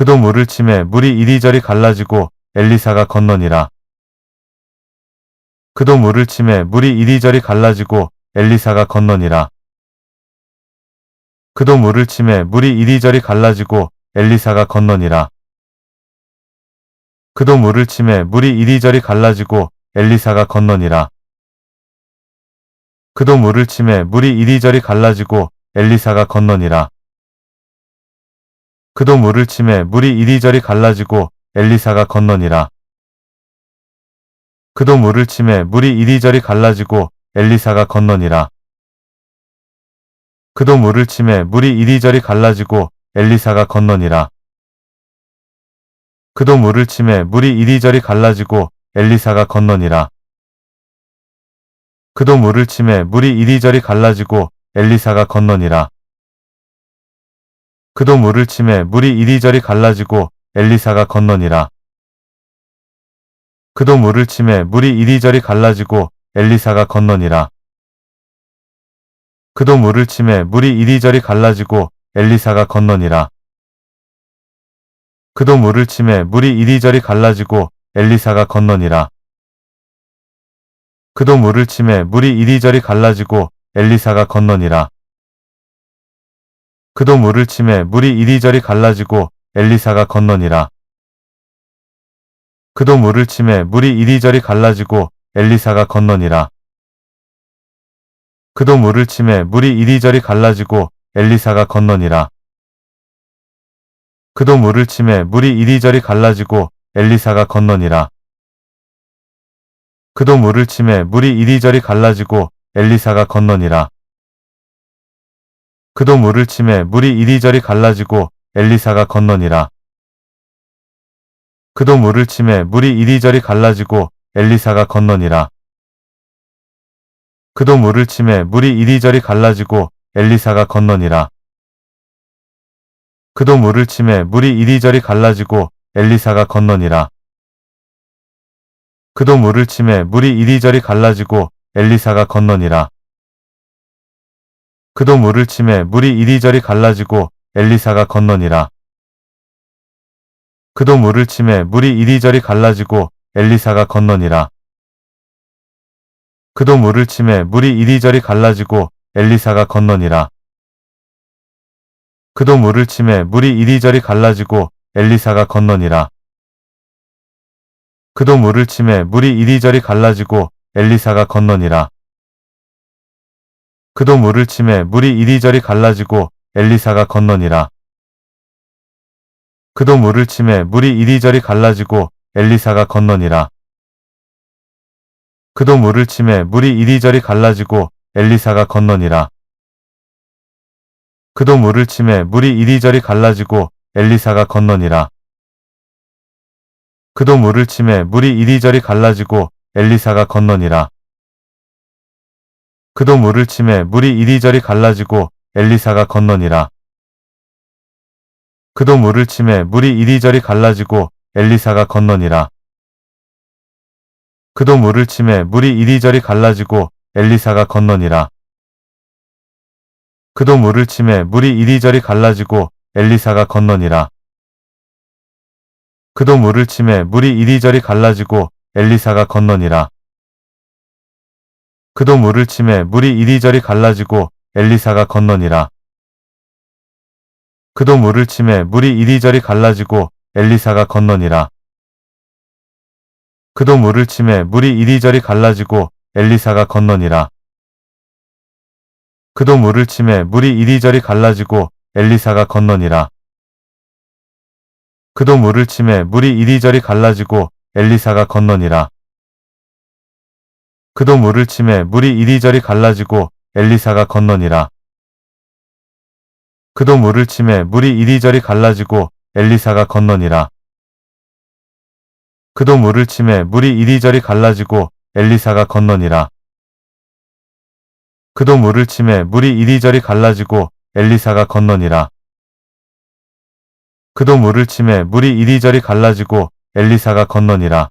그도 물을 치매 물이 이리저리 갈라지고 엘리사가 건너니라. 그도 물을 치매 물이 이리저리 갈라지고 엘리사가 건너니라. 그도 물을 치매 물이 이리저리 갈라지고 엘리사가 건너니라. 그도 물을 치매 물이 이리저리 갈라지고 엘리사가 건너니라. 그도 물을 치매 물이 이리저리 갈라지고 엘리사가 건너니라. 그도 물을 치매 물이 이리저리 갈라지고 엘리사가 건너니라. 그도 물을 치매 물이 이리저리 갈라지고 엘리사가 건너니라. 그도 물을 치매 물이 이리저리 갈라지고 엘리사가 건너니라. 그도 물을 치매 물이 이리저리 갈라지고 엘리사가 건너니라. 그도 물을 치매 물이 이리저리 갈라지고 엘리사가 건너니라. 그도 물을 치매 물이 이리저리 갈라지고 엘리사가 건너니라. 그도 물을 치매 물이 이리저리 갈라지고 엘리사가 건너니라. 그도 물을 치매 물이 이리저리 갈라지고 엘리사가 건너니라. 그도 물을 치매 물이 이리저리 갈라지고 엘리사가 건너니라. 그도 물을 치매 물이 이리저리 갈라지고 엘리사가 건너니라. 그도 물을 치매 물이 이리저리 갈라지고 엘리사가 건너니라. 그도 물을 치매 물이 이리저리 갈라지고 엘리사가 건너니라. 그도 물을 치매 물이 이리저리 갈라지고 엘리사가 건너니라. 그도 물을 치매 물이 이리저리 갈라지고 엘리사가 건너니라. 그도 물을 치매 물이 이리저리 갈라지고 엘리사가 건너니라. 그도 물을 치매 물이 이리저리 갈라지고 엘리사가 건너니라. 그도 물을 치매 물이 이리저리 갈라지고 엘리사가 건너니라. 그도 물을 치매 물이 이리저리 갈라지고 엘리사가 건너니라. 그도 물을 치매 물이 이리저리 갈라지고 엘리사가 건너니라. 그도 물을 치매 물이 이리저리 갈라지고 엘리사가 건너니라. 그도 물을 치매 물이 이리저리 갈라지고 엘리사가 건너니라. 그도 물을 치매 물이 이리저리 갈라지고 엘리사가 건너니라. 그도 물을 치매 물이 이리저리 갈라지고 엘리사가 건너니라. 그도 물을 치매 물이 이리저리 갈라지고 엘리사가 건너니라. 그도 물을 치매 물이 이리저리 갈라지고 엘리사가 건너니라. 그도 물을 치매 물이 이리저리 갈라지고 엘리사가 건너니라. 그도 물을 치매 물이 이리저리 갈라지고 엘리사가 건너니라. 그도 물을 치매 물이 이리저리 갈라지고 엘리사가 건너니라. 그도 물을 치매 물이 이리저리 갈라지고 엘리사가 건너니라. 그도 물을 치매 물이 이리저리 갈라지고 엘리사가 건너니라. 그도 물을 치매 물이 이리저리 갈라지고 엘리사가 건너니라. 그도 물을 치매 물이 이리저리 갈라지고 엘리사가 건너니라. 그도 물을 치매 물이 이리저리 갈라지고 엘리사가 건너니라. 그도 물을 치매 물이 이리저리 갈라지고 엘리사가 건너니라. 그도 물을 치매 물이 이리저리 갈라지고 엘리사가 건너니라. 그도 물을 치매 물이 이리저리 갈라지고 엘리사가 건너니라. 그도 물을 치매 물이 이리저리 갈라지고 엘리사가 건너니라. 그도 물을 치매 물이 이리저리 갈라지고 엘리사가 건너니라. 그도 물을 치매 물이 이리저리 갈라지고 엘리사가 건너니라. 그도 물을 치매 물이 이리저리 갈라지고 엘리사가 건너니라. 그도 물을 치매 물이 이리저리 갈라지고 엘리사가 건너니라. 그도 물을 치매 물이 이리저리 갈라지고 엘리사가 건너니라. 그도 물을 치매 물이 이리저리 갈라지고 엘리사가 건너니라. 그도 물을 치매 물이 이리저리 갈라지고 엘리사가 건너니라. 그도 물을 치매 물이 이리저리 갈라지고 엘리사가 건너니라.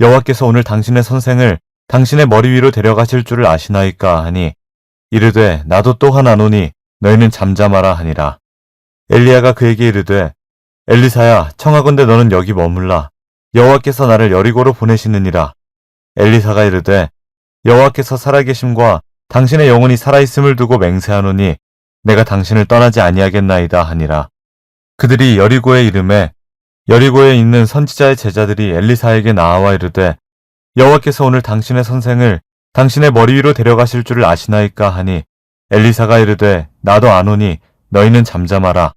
여호와께서 오늘 당신의 선생을 당신의 머리 위로 데려가실 줄을 아시나이까 하니 이르되 나도 또 하나노니 너희는 잠잠하라 하니라. 엘리야가 그에게 이르되 엘리사야 청하건대 너는 여기 머물라. 여호와께서 나를 여리고로 보내시느니라. 엘리사가 이르되 여호와께서 살아계심과 당신의 영혼이 살아있음을 두고 맹세하노니 내가 당신을 떠나지 아니하겠나이다 하니라. 그들이 여리고에 이름에 여리고에 있는 선지자의 제자들이 엘리사에게 나와 이르되 여호와께서 오늘 당신의 선생을 당신의 머리 위로 데려가실 줄을 아시나이까 하니 엘리사가 이르되 나도 아노니 너희는 잠잠하라.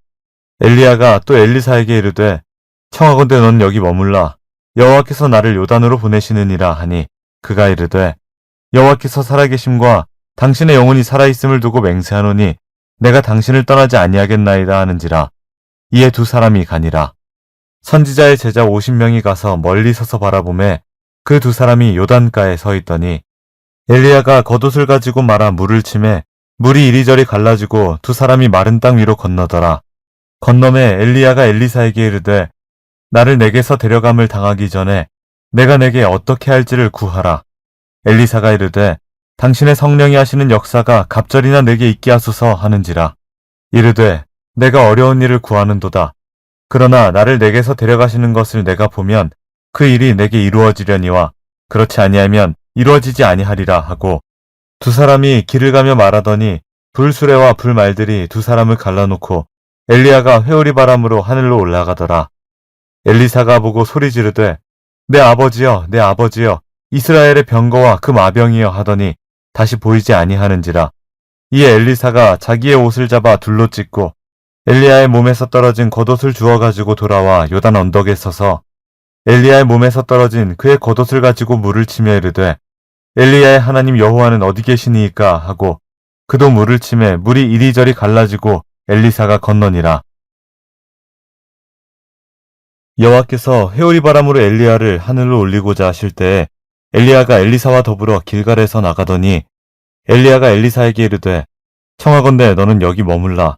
엘리야가 또 엘리사에게 이르되 청하건대 넌 여기 머물라 여호와께서 나를 요단으로 보내시느니라 하니 그가 이르되 여호와께서 살아계심과 당신의 영혼이 살아있음을 두고 맹세하노니 내가 당신을 떠나지 아니하겠나이다 하는지라 이에 두 사람이 가니라 선지자의 제자 50명이 가서 멀리 서서 바라보매 그 두 사람이 요단가에 서 있더니 엘리야가 겉옷을 가지고 말아 물을 치매 물이 이리저리 갈라지고 두 사람이 마른 땅 위로 건너더라 건너매 엘리야가 엘리사에게 이르되 나를 내게서 데려감을 당하기 전에 내가 내게 어떻게 할지를 구하라. 엘리사가 이르되 당신의 성령이 하시는 역사가 갑절이나 내게 있게 하소서 하는지라. 이르되 내가 어려운 일을 구하는도다. 그러나 나를 내게서 데려가시는 것을 내가 보면 그 일이 내게 이루어지려니와 그렇지 아니하면 이루어지지 아니하리라 하고 두 사람이 길을 가며 말하더니 불수레와 불말들이 두 사람을 갈라놓고 엘리야가 회오리 바람으로 하늘로 올라가더라. 엘리사가 보고 소리 지르되 내 아버지여 내 아버지여 이스라엘의 병거와 그 마병이여 하더니 다시 보이지 아니하는지라. 이에 엘리사가 자기의 옷을 잡아 둘로 찢고 엘리야의 몸에서 떨어진 겉옷을 주워 가지고 돌아와 요단 언덕에 서서 엘리야의 몸에서 떨어진 그의 겉옷을 가지고 물을 치며 이르되 엘리야의 하나님 여호와는 어디 계시니이까 하고 그도 물을 치매 물이 이리저리 갈라지고 엘리사가 건너니라. 여호와께서 회오리 바람으로 엘리야를 하늘로 올리고자 하실 때에 엘리야가 엘리사와 더불어 길갈에서 나가더니 엘리야가 엘리사에게 이르되 청하건대 너는 여기 머물라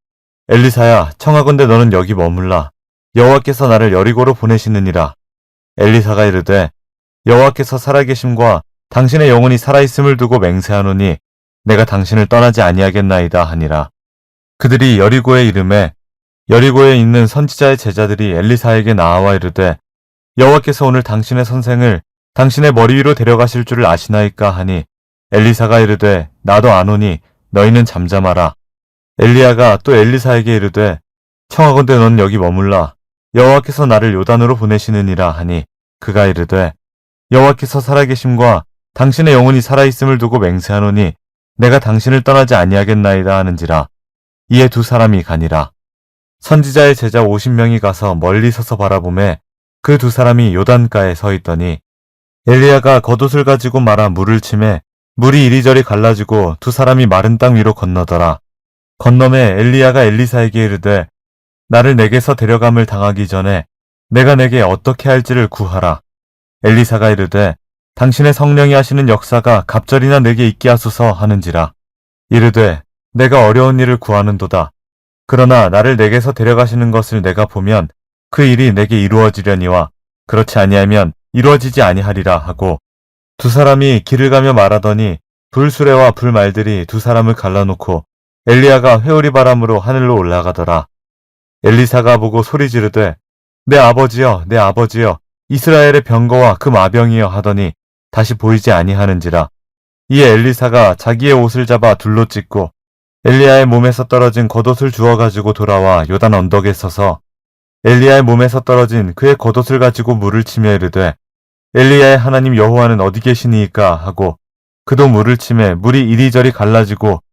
엘리사야 청하건대 너는 여기 머물라. 여호와께서 나를 여리고로 보내시느니라. 엘리사가 이르되 여호와께서 살아계심과 당신의 영혼이 살아있음을 두고 맹세하노니 내가 당신을 떠나지 아니하겠나이다 하니라. 그들이 여리고에 이름에 여리고에 있는 선지자의 제자들이 엘리사에게 나와 이르되 여호와께서 오늘 당신의 선생을 당신의 머리 위로 데려가실 줄을 아시나이까 하니 엘리사가 이르되 나도 아노니 너희는 잠잠하라 엘리야가 또 엘리사에게 이르되 청하건대 넌 여기 머물라 여호와께서 나를 요단으로 보내시느니라 하니 그가 이르되 여호와께서 살아계심과 당신의 영혼이 살아있음을 두고 맹세하노니 내가 당신을 떠나지 아니하겠나이다 하는지라 이에 두 사람이 가니라 선지자의 제자 50명이 가서 멀리 서서 바라보매 그 두 사람이 요단가에 서 있더니 엘리야가 겉옷을 가지고 말아 물을 치매 물이 이리저리 갈라지고 두 사람이 마른 땅 위로 건너더라. 건너매 엘리야가 엘리사에게 이르되 나를 내게서 데려감을 당하기 전에 내가 내게 어떻게 할지를 구하라. 엘리사가 이르되 당신의 성령이 하시는 역사가 갑절이나 내게 있게 하소서 하는지라. 이르되 내가 어려운 일을 구하는도다. 그러나 나를 내게서 데려가시는 것을 내가 보면 그 일이 내게 이루어지려니와 그렇지 아니하면 이루어지지 아니하리라 하고 두 사람이 길을 가며 말하더니 불수레와 불말들이 두 사람을 갈라놓고 엘리야가 회오리 바람으로 하늘로 올라가더라. 엘리사가 보고 소리 지르되 내 아버지여 내 아버지여 이스라엘의 병거와 그 마병이여 하더니 다시 보이지 아니하는지라 이에 엘리사가 자기의 옷을 잡아 둘로 찢고 엘리야의 몸에서 떨어진 겉옷을 주워 가지고 돌아와 요단 언덕에 서서 엘리야의 몸에서 떨어진 그의 겉옷을 가지고 물을 치며 이르되 엘리야의 하나님 여호와는 어디 계시니이까 하고 그도 물을 치매 물이 이리저리 갈라지고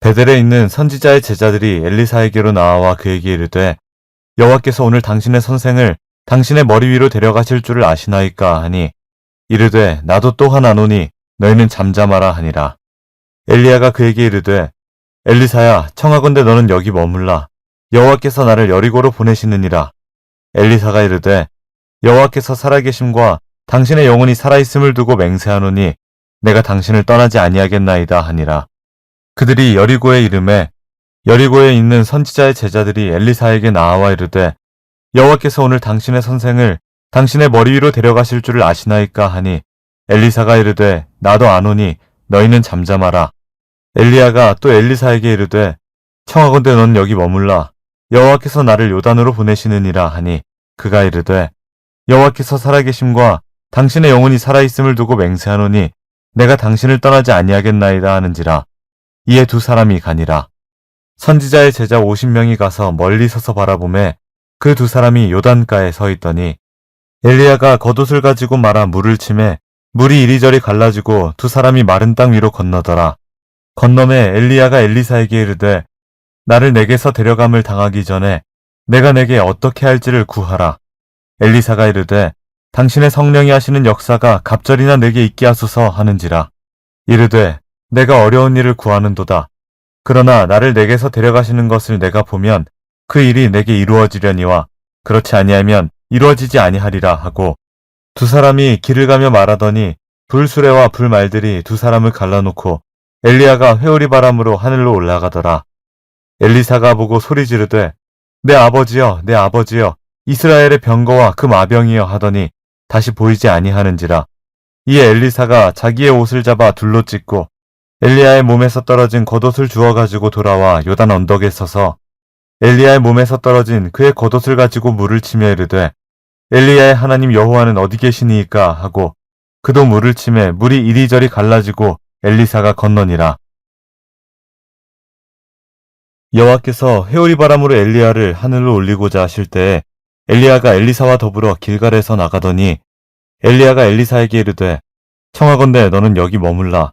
베델에 있는 선지자의 제자들이 엘리사에게로 나와 그에게 이르되 여호와께서 오늘 당신의 선생을 당신의 머리 위로 데려가실 줄을 아시나이까 하니 이르되 나도 또 하나노니 너희는 잠잠하라 하니라. 엘리야가 그에게 이르되 엘리사야 청하건대 너는 여기 머물라. 여호와께서 나를 여리고로 보내시느니라. 엘리사가 이르되 여호와께서 살아계심과 당신의 영혼이 살아있음을 두고 맹세하노니 내가 당신을 떠나지 아니하겠나이다 하니라 그들이 여리고에 이름에 여리고에 있는 선지자의 제자들이 엘리사에게 나와 이르되 여호와께서 오늘 당신의 선생을 당신의 머리 위로 데려가실 줄을 아시나이까 하니 엘리사가 이르되 나도 아노니 너희는 잠잠하라. 엘리야가 또 엘리사에게 이르되 청하건대 넌 여기 머물라. 여호와께서 나를 요단으로 보내시느니라 하니 그가 이르되 여호와께서 살아계심과 당신의 영혼이 살아있음을 두고 맹세하노니 내가 당신을 떠나지 아니하겠나이다 하는지라 이에 두 사람이 가니라 선지자의 제자 50명이 가서 멀리 서서 바라보매 그 두 사람이 요단가에 서 있더니 엘리야가 겉옷을 가지고 말아 물을 치매 물이 이리저리 갈라지고 두 사람이 마른 땅 위로 건너더라. 건너매 엘리야가 엘리사에게 이르되 나를 내게서 데려감을 당하기 전에 내가 내게 어떻게 할지를 구하라. 엘리사가 이르되 당신의 성령이 하시는 역사가 갑절이나 내게 있게 하소서 하는지라. 이르되 내가 어려운 일을 구하는도다. 그러나 나를 내게서 데려가시는 것을 내가 보면 그 일이 내게 이루어지려니와 그렇지 아니하면 이루어지지 아니하리라 하고 두 사람이 길을 가며 말하더니 불수레와 불말들이 두 사람을 갈라놓고 엘리야가 회오리 바람으로 하늘로 올라가더라. 엘리사가 보고 소리 지르되 내 아버지여 내 아버지여 이스라엘의 병거와 그 마병이여 하더니 다시 보이지 아니하는지라. 이에 엘리사가 자기의 옷을 잡아 둘로 찢고 엘리야의 몸에서 떨어진 겉옷을 주워 가지고 돌아와 요단 언덕에 서서 엘리야의 몸에서 떨어진 그의 겉옷을 가지고 물을 치며 이르되 엘리야의 하나님 여호와는 어디 계시니이까 하고 그도 물을 치매 물이 이리저리 갈라지고 엘리사가 건너니라. 여호와께서 회오리 바람으로 엘리야를 하늘로 올리고자 하실 때에 엘리야가 엘리사와 더불어 길갈에서 나가더니 엘리야가 엘리사에게 이르되 청하건대 너는 여기 머물라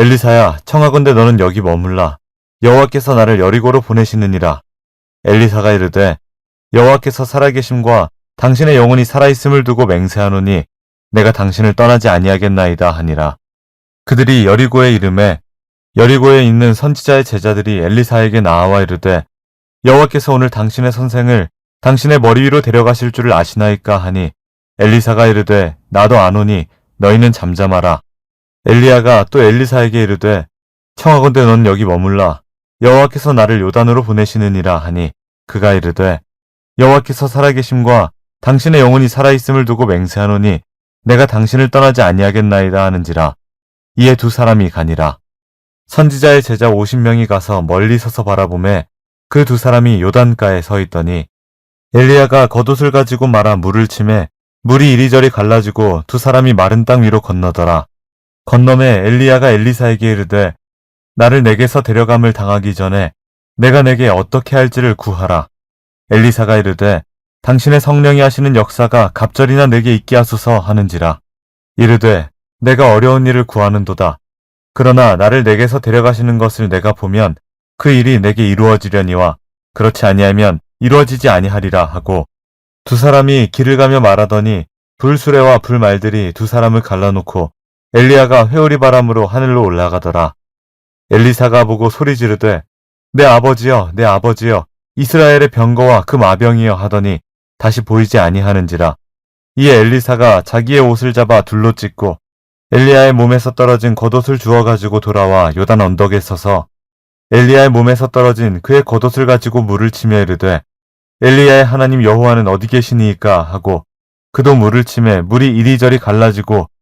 엘리사야 청하건대 너는 여기 머물라. 여호와께서 나를 여리고로 보내시느니라. 엘리사가 이르되 여호와께서 살아계심과 당신의 영혼이 살아있음을 두고 맹세하노니 내가 당신을 떠나지 아니하겠나이다 하니라. 그들이 여리고에 이름에 여리고에 있는 선지자의 제자들이 엘리사에게 나와 이르되 여호와께서 오늘 당신의 선생을 당신의 머리 위로 데려가실 줄을 아시나이까 하니 엘리사가 이르되 나도 아노니 너희는 잠잠하라 엘리야가 또 엘리사에게 이르되 청하건대 넌 여기 머물라 여호와께서 나를 요단으로 보내시느니라 하니 그가 이르되 여호와께서 살아계심과 당신의 영혼이 살아있음을 두고 맹세하노니 내가 당신을 떠나지 아니하겠나이다 하는지라 이에 두 사람이 가니라. 선지자의 제자 50명이 가서 멀리 서서 바라보매 그 두 사람이 요단가에 서 있더니 엘리야가 겉옷을 가지고 말아 물을 치매 물이 이리저리 갈라지고 두 사람이 마른 땅 위로 건너더라 건너매 엘리야가 엘리사에게 이르되 나를 내게서 데려감을 당하기 전에 내가 내게 어떻게 할지를 구하라. 엘리사가 이르되 당신의 성령이 하시는 역사가 갑절이나 내게 있게 하소서 하는지라. 이르되 내가 어려운 일을 구하는도다. 그러나 나를 내게서 데려가시는 것을 내가 보면 그 일이 내게 이루어지려니와 그렇지 아니하면 이루어지지 아니하리라 하고 두 사람이 길을 가며 말하더니 불수레와 불말들이 두 사람을 갈라놓고 엘리야가 회오리 바람으로 하늘로 올라가더라. 엘리사가 보고 소리 지르되 내 아버지여 내 아버지여 이스라엘의 병거와 그 마병이여 하더니 다시 보이지 아니하는지라. 이에 엘리사가 자기의 옷을 잡아 둘로 찢고 엘리야의 몸에서 떨어진 겉옷을 주워 가지고 돌아와 요단 언덕에 서서 엘리야의 몸에서 떨어진 그의 겉옷을 가지고 물을 치며 이르되 엘리야의 하나님 여호와는 어디 계시니이까 하고 그도 물을 치매 물이 이리저리 갈라지고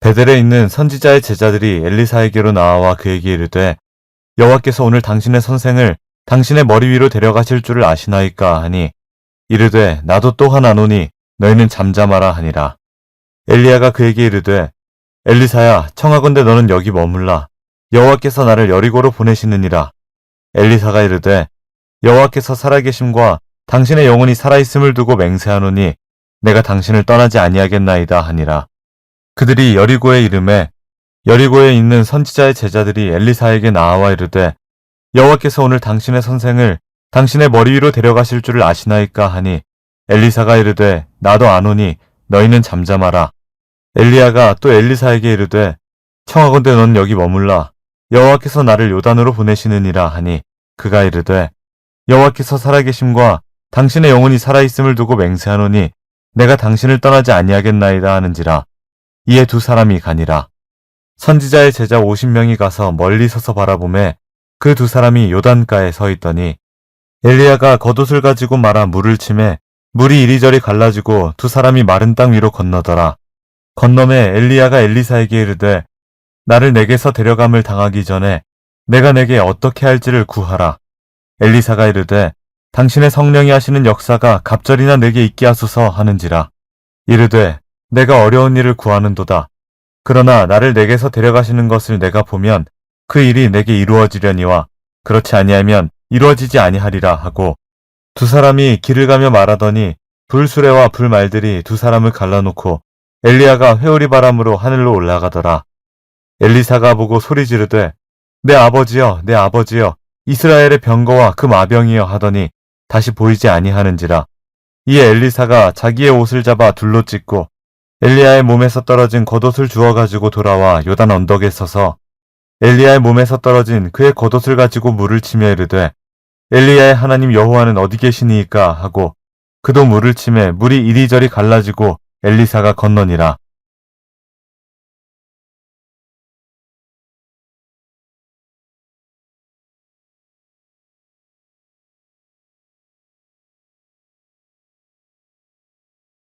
베델에 있는 선지자의 제자들이 엘리사에게로 나와 그에게 이르되 여호와께서 오늘 당신의 선생을 당신의 머리 위로 데려가실 줄을 아시나이까 하니 이르되 나도 또 하나노니 너희는 잠잠하라 하니라. 엘리야가 그에게 이르되 엘리사야 청하건대 너는 여기 머물라. 여호와께서 나를 여리고로 보내시느니라. 엘리사가 이르되 여호와께서 살아계심과 당신의 영혼이 살아있음을 두고 맹세하노니 내가 당신을 떠나지 아니하겠나이다 하니라 그들이 여리고에 이름에 여리고에 있는 선지자의 제자들이 엘리사에게 나와 이르되 여호와께서 오늘 당신의 선생을 당신의 머리 위로 데려가실 줄을 아시나이까 하니 엘리사가 이르되 나도 아노니 너희는 잠잠하라. 엘리야가 또 엘리사에게 이르되 청하건대 넌 여기 머물라. 여호와께서 나를 요단으로 보내시느니라 하니 그가 이르되 여호와께서 살아계심과 당신의 영혼이 살아있음을 두고 맹세하노니 내가 당신을 떠나지 아니하겠나이다 하는지라 이에 두 사람이 가니라 선지자의 제자 50명이 가서 멀리 서서 바라보매 그 두 사람이 요단가에 서 있더니 엘리야가 겉옷을 가지고 말아 물을 치매 물이 이리저리 갈라지고 두 사람이 마른 땅 위로 건너더라. 건너매 엘리야가 엘리사에게 이르되 나를 내게서 데려감을 당하기 전에 내가 내게 어떻게 할지를 구하라. 엘리사가 이르되 당신의 성령이 하시는 역사가 갑절이나 내게 있게 하소서 하는지라. 이르되 내가 어려운 일을 구하는도다. 그러나 나를 내게서 데려가시는 것을 내가 보면 그 일이 내게 이루어지려니와 그렇지 아니하면 이루어지지 아니하리라 하고 두 사람이 길을 가며 말하더니 불수레와 불말들이 두 사람을 갈라놓고 엘리야가 회오리 바람으로 하늘로 올라가더라. 엘리사가 보고 소리 지르되 내 아버지여 내 아버지여 이스라엘의 병거와 그 마병이여 하더니 다시 보이지 아니하는지라. 이에 엘리사가 자기의 옷을 잡아 둘로 찢고 엘리야의 몸에서 떨어진 겉옷을 주워 가지고 돌아와 요단 언덕에 서서 엘리야의 몸에서 떨어진 그의 겉옷을 가지고 물을 치며 이르되 엘리야의 하나님 여호와는 어디 계시니이까 하고 그도 물을 치매 물이 이리저리 갈라지고 엘리사가 건너니라